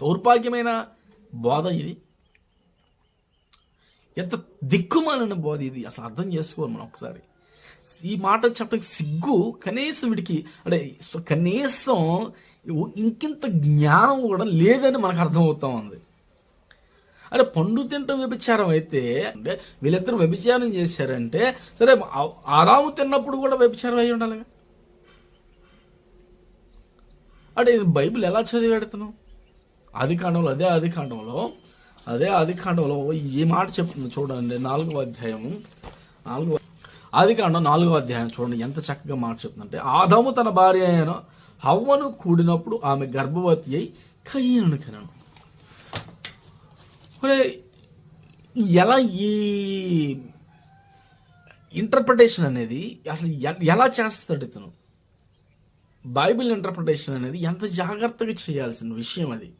దౌర్భాగ్యమైన బోధ ఇది. ఎంత దిక్కుమాలిన బోధ ఇది. అసలు అర్థం చేసుకోవాలి మనం ఒకసారి. ఈ మాట చెప్పడానికి సిగ్గు కనీసం వీడికి అంటే సో కనీసం ఇంకింత జ్ఞానం కూడా లేదని మనకు అర్థమవుతా ఉంది. అంటే పండు తింటాం వ్యభిచారం అయితే అంటే వీళ్ళిద్దరు వ్యభిచారం చేశారంటే సరే ఆ- ఆదాము తిన్నప్పుడు కూడా వ్యభిచారం అయి ఉండాలి అంటే ఇది బైబిల్ ఎలా చదివేడుతున్నావు ఆది కాండంలో అదే ఆది కాండంలో అదే ఆది కాండంలో ఈ మాట చెప్తుంది చూడండి నాలుగో అధ్యాయము నాలుగో ఆది కాండం నాలుగో అధ్యాయం చూడండి ఎంత చక్కగా మాట చెప్తుందంటే ఆదము తన భార్య అయిన హవ్వను కూడినప్పుడు ఆమె గర్భవతి అయి కయ్యను కనను. ఎలా ఈ ఇంటర్ప్రిటేషన్ అనేది అసలు ఎ- ఎలా చేస్తాడు ఇతను? బైబిల్ ఇంటర్ప్రిటేషన్ అనేది ఎంత జాగ్రత్తగా చేయాల్సిన విషయం అది.